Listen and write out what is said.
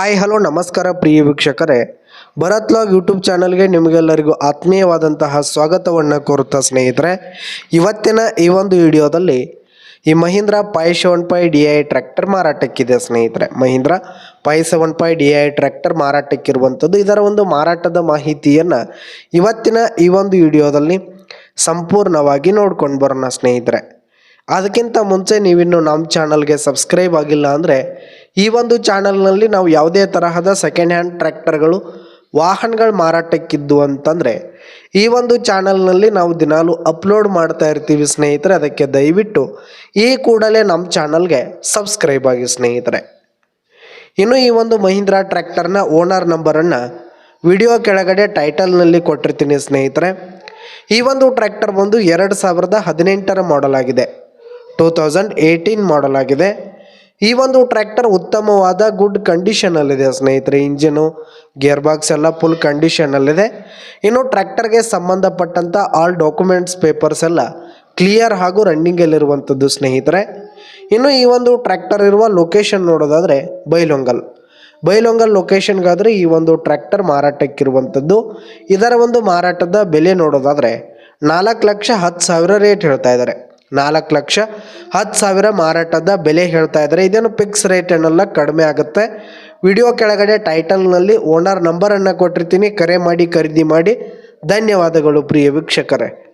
Hi, hello, ನಮಸ್ಕಾರ ಪ್ರಿಯ ವೀಕ್ಷಕರೇ. Bharat log YouTube ಚಾನಲ್ಗೆ ನಿಮಗೆಲ್ಲರಿಗೂ ಆತ್ಮೀಯವಾದಂತಹ ಸ್ವಾಗತವನ್ನು ಕೋರುತ್ತಾ ಸ್ನೇಹಿತರೆ. ಇವತ್ತಿನ ಈ ಒಂದು ವಿಡಿಯೋದಲ್ಲಿ ಈ Mahindra five seven five D I tractor ಮಾರಾಟಕ್ಕಿದೆ ಸ್ನೇಹಿತರೆ. Mahindra five seven five D I tractor ಮಾರಾಟಕ್ಕಿರುವಂಥದ್ದು. ಇದರ ಒಂದು ಮಾರಾಟದ ಮಾಹಿತಿಯನ್ನು ಇವತ್ತಿನ ಈ ಒಂದು ವಿಡಿಯೋದಲ್ಲಿ ಸಂಪೂರ್ಣವಾಗಿ ನೋಡ್ಕೊಂಡು ಬರೋಣ ಸ್ನೇಹಿತರೆ. ಅದಕ್ಕಿಂತ ಮುಂಚೆ ನೀವಿನ್ನು ನಮ್ಮ ಚಾನಲ್ಗೆ ಸಬ್ಸ್ಕ್ರೈಬ್ ಆಗಿಲ್ಲ ಅಂದರೆ ಈ ಒಂದು ಚಾನಲ್ನಲ್ಲಿ ನಾವು ಯಾವುದೇ ತರಹದ ಸೆಕೆಂಡ್ ಹ್ಯಾಂಡ್ ಟ್ರ್ಯಾಕ್ಟರ್ಗಳು ವಾಹನಗಳು ಮಾರಾಟಕ್ಕಿದ್ದು ಅಂತಂದರೆ, ಈ ಒಂದು ಚಾನಲ್ನಲ್ಲಿ ನಾವು ದಿನಾಲು ಅಪ್ಲೋಡ್ ಮಾಡ್ತಾ ಇರ್ತೀವಿ ಸ್ನೇಹಿತರೆ, ಅದಕ್ಕೆ ದಯವಿಟ್ಟು ಈ ಕೂಡಲೇ ನಮ್ಮ ಚಾನಲ್ಗೆ ಸಬ್ಸ್ಕ್ರೈಬ್ ಆಗಿ ಸ್ನೇಹಿತರೆ. ಇನ್ನು ಈ ಒಂದು ಮಹೀಂದ್ರ ಟ್ರ್ಯಾಕ್ಟರ್ನ ಓನರ್ ನಂಬರನ್ನು ವಿಡಿಯೋ ಕೆಳಗಡೆ ಟೈಟಲ್ನಲ್ಲಿ ಕೊಟ್ಟಿರ್ತೀನಿ ಸ್ನೇಹಿತರೆ. ಈ ಒಂದು ಟ್ರ್ಯಾಕ್ಟರ್ ಬಂದು ಎರಡು ಸಾವಿರದ ಹದಿನೆಂಟರ ಮಾಡೆಲ್ ಆಗಿದೆ. ಟೂ ತೌಸಂಡ್ ಏಯ್ಟೀನ್ ಮಾಡಲ್ ಆಗಿದೆ. ಈ ಒಂದು ಟ್ರ್ಯಾಕ್ಟರ್ ಉತ್ತಮವಾದ ಗುಡ್ ಕಂಡೀಷನಲ್ಲಿದೆ ಸ್ನೇಹಿತರೆ ಇಂಜಿನು ಗೇರ್ ಬಾಕ್ಸ್ ಎಲ್ಲ ಫುಲ್ ಕಂಡೀಷನಲ್ಲಿದೆ ಇನ್ನು ಟ್ರ್ಯಾಕ್ಟರ್ಗೆ ಸಂಬಂಧಪಟ್ಟಂಥ ಆಲ್ ಡಾಕ್ಯುಮೆಂಟ್ಸ್ ಪೇಪರ್ಸ್ ಎಲ್ಲ ಕ್ಲಿಯರ್ ಹಾಗೂ ರನ್ನಿಂಗಲ್ಲಿರುವಂಥದ್ದು ಸ್ನೇಹಿತರೆ. ಇನ್ನು ಈ ಒಂದು ಟ್ರ್ಯಾಕ್ಟರ್ ಇರುವ ಲೊಕೇಶನ್ ನೋಡೋದಾದರೆ ಬೈಲೊಂಗಲ್. ಬೈಲೊಂಗಲ್ ಲೊಕೇಶನ್ಗಾದರೆ ಈ ಒಂದು ಟ್ರ್ಯಾಕ್ಟರ್ ಮಾರಾಟಕ್ಕಿರುವಂಥದ್ದು ಇದರ ಒಂದು ಮಾರಾಟದ ಬೆಲೆ ನೋಡೋದಾದರೆ ನಾಲ್ಕು ಲಕ್ಷ ಹತ್ತು ಸಾವಿರ ರೇಟ್ ಹೇಳ್ತಾ ಇದ್ದಾರೆ. ನಾಲ್ಕು ಲಕ್ಷ. ಹತ್ತು ಸಾವಿರ ಮಾರಾಟದ ಬೆಲೆ ಹೇಳ್ತಾ ಇದ್ದಾರೆ. ಇದೇನು ಫಿಕ್ಸ್ ರೇಟ್ ಏನಲ್ಲ ಕಡಿಮೆ ಆಗುತ್ತೆ. ವಿಡಿಯೋ ಕೆಳಗಡೆ ಟೈಟಲ್ನಲ್ಲಿ ಓನರ್ ನಂಬರನ್ನು ಕೊಟ್ಟಿರ್ತೀನಿ. ಕರೆ ಮಾಡಿ, ಖರೀದಿ ಮಾಡಿ. ಧನ್ಯವಾದಗಳು ಪ್ರಿಯ ವೀಕ್ಷಕರೇ.